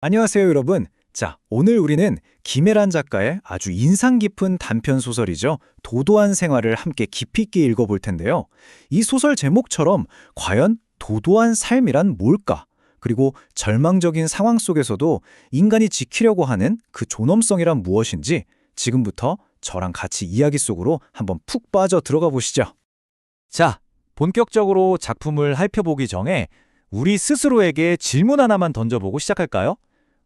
안녕하세요, 여러분. 자, 오늘 우리는 김혜란 작가의 아주 인상 깊은 단편 소설이죠. 도도한 생활을 함께 깊이 있게 읽어볼 텐데요. 이 소설 제목처럼 과연 도도한 삶이란 뭘까? 그리고 절망적인 상황 속에서도 인간이 지키려고 하는 그 존엄성이란 무엇인지 지금부터 저랑 같이 이야기 속으로 한번 푹 빠져 들어가 보시죠. 자, 본격적으로 작품을 살펴보기 전에 우리 스스로에게 질문 하나만 던져보고 시작할까요?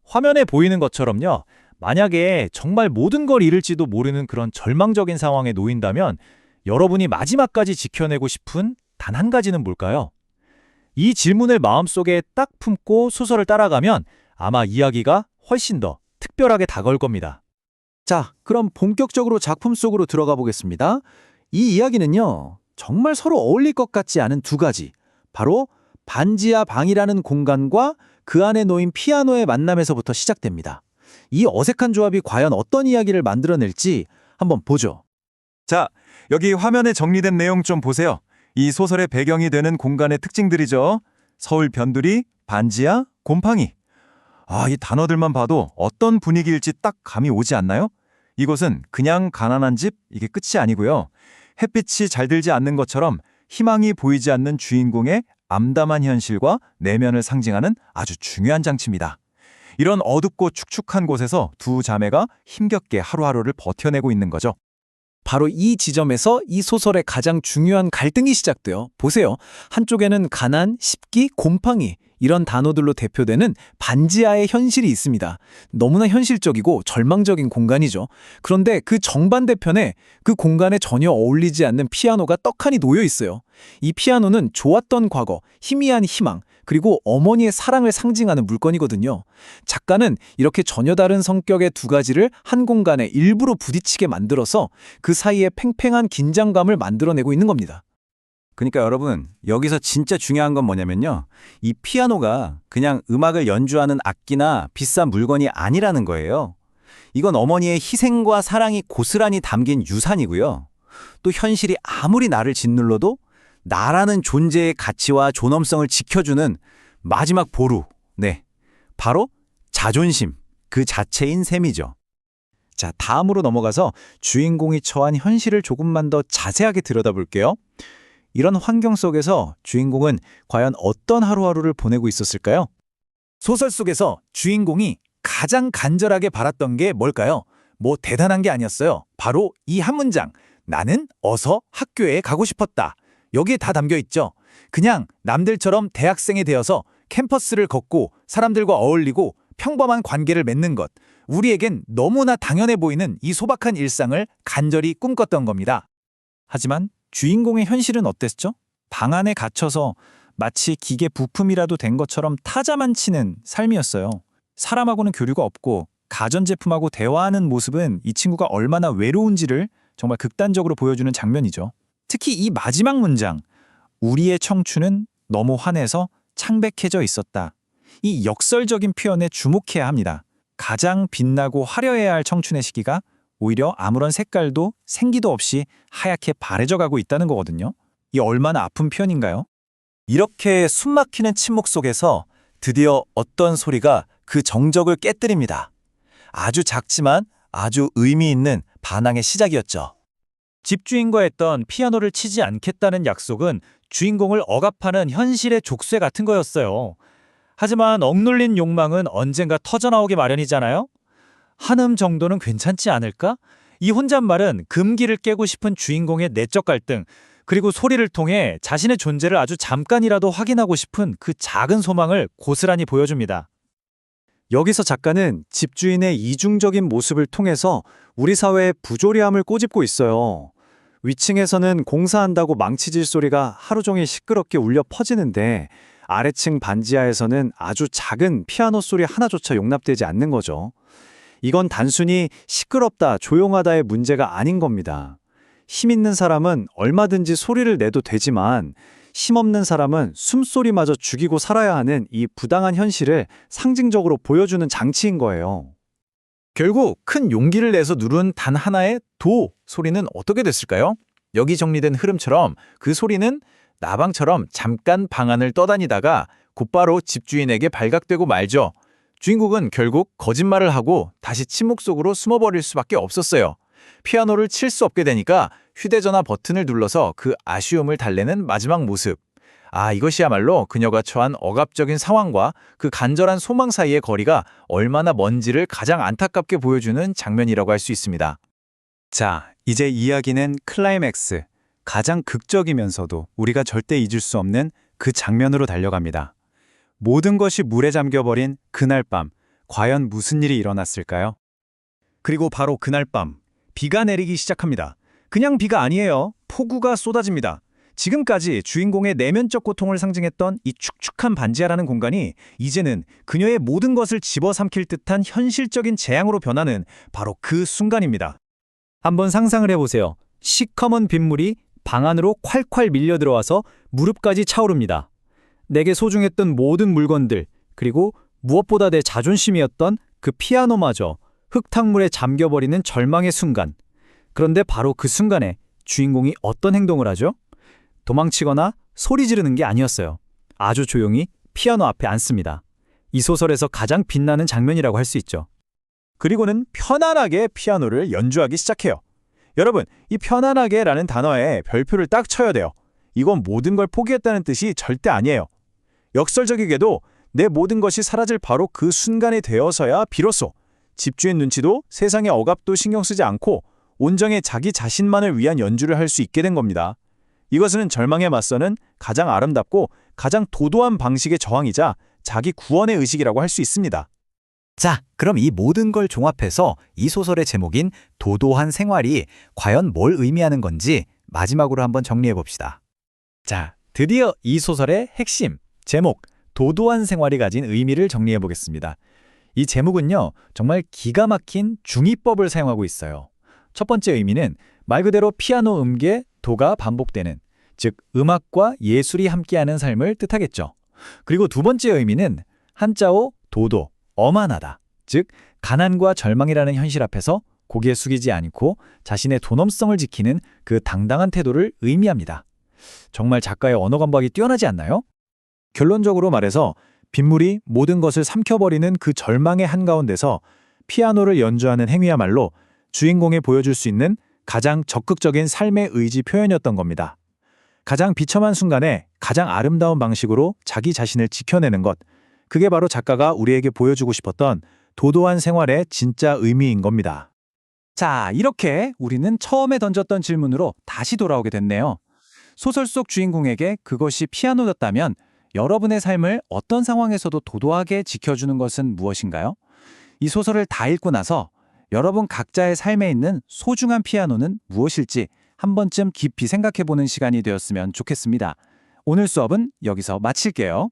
화면에 보이는 것처럼요. 만약에 정말 모든 걸 잃을지도 모르는 그런 절망적인 상황에 놓인다면 여러분이 마지막까지 지켜내고 싶은 단 한 가지는 뭘까요? 이 질문을 마음속에 딱 품고 소설을 따라가면 아마 이야기가 훨씬 더 특별하게 다가올 겁니다. 자, 그럼 본격적으로 작품 속으로 들어가 보겠습니다. 이 이야기는요, 정말 서로 어울릴 것 같지 않은 두 가지. 바로 반지하 방이라는 공간과 그 안에 놓인 피아노의 만남에서부터 시작됩니다. 이 어색한 조합이 과연 어떤 이야기를 만들어낼지 한번 보죠. 자, 여기 화면에 정리된 내용 좀 보세요. 이 소설의 배경이 되는 공간의 특징들이죠. 서울 변두리, 반지하, 곰팡이. 아, 이 단어들만 봐도 어떤 분위기일지 딱 감이 오지 않나요? 이곳은 그냥 가난한 집, 이게 끝이 아니고요. 햇빛이 잘 들지 않는 것처럼 희망이 보이지 않는 주인공의 암담한 현실과 내면을 상징하는 아주 중요한 장치입니다. 이런 어둡고 축축한 곳에서 두 자매가 힘겹게 하루하루를 버텨내고 있는 거죠. 바로 이 지점에서 이 소설의 가장 중요한 갈등이 시작돼요. 보세요. 한쪽에는 가난, 십기, 곰팡이 이런 단어들로 대표되는 반지하의 현실이 있습니다. 너무나 현실적이고 절망적인 공간이죠. 그런데 그 정반대편에 그 공간에 전혀 어울리지 않는 피아노가 떡하니 놓여 있어요. 이 피아노는 좋았던 과거, 희미한 희망, 그리고 어머니의 사랑을 상징하는 물건이거든요. 작가는 이렇게 전혀 다른 성격의 두 가지를 한 공간에 일부러 부딪히게 만들어서 그 사이에 팽팽한 긴장감을 만들어내고 있는 겁니다. 그러니까 여러분, 여기서 진짜 중요한 건 뭐냐면요. 이 피아노가 그냥 음악을 연주하는 악기나 비싼 물건이 아니라는 거예요. 이건 어머니의 희생과 사랑이 고스란히 담긴 유산이고요. 또 현실이 아무리 나를 짓눌러도 나라는 존재의 가치와 존엄성을 지켜주는 마지막 보루. 네. 바로 자존심. 그 자체인 셈이죠. 자, 다음으로 넘어가서 주인공이 처한 현실을 조금만 더 자세하게 들여다볼게요. 이런 환경 속에서 주인공은 과연 어떤 하루하루를 보내고 있었을까요? 소설 속에서 주인공이 가장 간절하게 바랐던 게 뭘까요? 뭐 대단한 게 아니었어요. 바로 이 한 문장. 나는 어서 학교에 가고 싶었다. 여기에 다 담겨 있죠. 그냥 남들처럼 대학생이 되어서 캠퍼스를 걷고 사람들과 어울리고 평범한 관계를 맺는 것. 우리에겐 너무나 당연해 보이는 이 소박한 일상을 간절히 꿈꿨던 겁니다. 하지만 주인공의 현실은 어땠죠? 방 안에 갇혀서 마치 기계 부품이라도 된 것처럼 타자만 치는 삶이었어요. 사람하고는 교류가 없고 가전제품하고 대화하는 모습은 이 친구가 얼마나 외로운지를 정말 극단적으로 보여주는 장면이죠. 특히 이 마지막 문장, 우리의 청춘은 너무 환해서 창백해져 있었다. 이 역설적인 표현에 주목해야 합니다. 가장 빛나고 화려해야 할 청춘의 시기가 오히려 아무런 색깔도 생기도 없이 하얗게 바래져 가고 있다는 거거든요. 이 얼마나 아픈 표현인가요? 이렇게 숨막히는 침묵 속에서 드디어 어떤 소리가 그 정적을 깨뜨립니다. 아주 작지만 아주 의미 있는 반항의 시작이었죠. 집주인과 했던 피아노를 치지 않겠다는 약속은 주인공을 억압하는 현실의 족쇄 같은 거였어요. 하지만 억눌린 욕망은 언젠가 터져나오기 마련이잖아요? 한음 정도는 괜찮지 않을까? 이 혼잣말은 금기를 깨고 싶은 주인공의 내적 갈등, 그리고 소리를 통해 자신의 존재를 아주 잠깐이라도 확인하고 싶은 그 작은 소망을 고스란히 보여줍니다. 여기서 작가는 집주인의 이중적인 모습을 통해서 우리 사회의 부조리함을 꼬집고 있어요. 위층에서는 공사한다고 망치질 소리가 하루 종일 시끄럽게 울려 퍼지는데 아래층 반지하에서는 아주 작은 피아노 소리 하나조차 용납되지 않는 거죠. 이건 단순히 시끄럽다, 조용하다의 문제가 아닌 겁니다. 힘 있는 사람은 얼마든지 소리를 내도 되지만 힘없는 사람은 숨소리마저 죽이고 살아야 하는 이 부당한 현실을 상징적으로 보여주는 장치인 거예요. 결국 큰 용기를 내서 누른 단 하나의 도 소리는 어떻게 됐을까요? 여기 정리된 흐름처럼 그 소리는 나방처럼 잠깐 방안을 떠다니다가 곧바로 집주인에게 발각되고 말죠. 주인공은 결국 거짓말을 하고 다시 침묵 속으로 숨어버릴 수밖에 없었어요. 피아노를 칠 수 없게 되니까 휴대전화 버튼을 눌러서 그 아쉬움을 달래는 마지막 모습. 아, 이것이야말로 그녀가 처한 억압적인 상황과 그 간절한 소망 사이의 거리가 얼마나 먼지를 가장 안타깝게 보여주는 장면이라고 할 수 있습니다. 자, 이제 이야기는 클라이맥스. 가장 극적이면서도 우리가 절대 잊을 수 없는 그 장면으로 달려갑니다. 모든 것이 물에 잠겨버린 그날 밤, 과연 무슨 일이 일어났을까요? 그리고 바로 그날 밤, 비가 내리기 시작합니다. 그냥 비가 아니에요. 폭우가 쏟아집니다. 지금까지 주인공의 내면적 고통을 상징했던 이 축축한 반지하라는 공간이 이제는 그녀의 모든 것을 집어삼킬 듯한 현실적인 재앙으로 변하는 바로 그 순간입니다. 한번 상상을 해보세요. 시커먼 빗물이 방 안으로 콸콸 밀려 들어와서 무릎까지 차오릅니다. 내게 소중했던 모든 물건들, 그리고 무엇보다 내 자존심이었던 그 피아노마저 흙탕물에 잠겨버리는 절망의 순간. 그런데 바로 그 순간에 주인공이 어떤 행동을 하죠? 도망치거나 소리 지르는 게 아니었어요. 아주 조용히 피아노 앞에 앉습니다. 이 소설에서 가장 빛나는 장면이라고 할 수 있죠. 그리고는 편안하게 피아노를 연주하기 시작해요. 여러분, 이 편안하게라는 단어에 별표를 딱 쳐야 돼요. 이건 모든 걸 포기했다는 뜻이 절대 아니에요. 역설적이게도 내 모든 것이 사라질 바로 그 순간이 되어서야 비로소 집주인 눈치도 세상의 억압도 신경 쓰지 않고 온전히 자기 자신만을 위한 연주를 할 수 있게 된 겁니다. 이것은 절망에 맞서는 가장 아름답고 가장 도도한 방식의 저항이자 자기 구원의 의식이라고 할 수 있습니다. 자, 그럼 이 모든 걸 종합해서 이 소설의 제목인 도도한 생활이 과연 뭘 의미하는 건지 마지막으로 한번 정리해 봅시다. 자, 드디어 이 소설의 핵심, 제목, 도도한 생활이 가진 의미를 정리해 보겠습니다. 이 제목은요, 정말 기가 막힌 중의법을 사용하고 있어요. 첫 번째 의미는 말 그대로 피아노 음계, 도가 반복되는, 즉, 음악과 예술이 함께하는 삶을 뜻하겠죠. 그리고 두 번째 의미는 한자어 도도, 어만하다. 즉, 가난과 절망이라는 현실 앞에서 고개 숙이지 않고 자신의 도넘성을 지키는 그 당당한 태도를 의미합니다. 정말 작가의 언어 감각이 뛰어나지 않나요? 결론적으로 말해서 빗물이 모든 것을 삼켜버리는 그 절망의 한가운데서 피아노를 연주하는 행위야말로 주인공이 보여줄 수 있는 가장 적극적인 삶의 의지 표현이었던 겁니다. 가장 비참한 순간에 가장 아름다운 방식으로 자기 자신을 지켜내는 것, 그게 바로 작가가 우리에게 보여주고 싶었던 도도한 생활의 진짜 의미인 겁니다. 자, 이렇게 우리는 처음에 던졌던 질문으로 다시 돌아오게 됐네요. 소설 속 주인공에게 그것이 피아노였다면 여러분의 삶을 어떤 상황에서도 도도하게 지켜주는 것은 무엇인가요? 이 소설을 다 읽고 나서 여러분 각자의 삶에 있는 소중한 피아노는 무엇일지 한 번쯤 깊이 생각해 보는 시간이 되었으면 좋겠습니다. 오늘 수업은 여기서 마칠게요.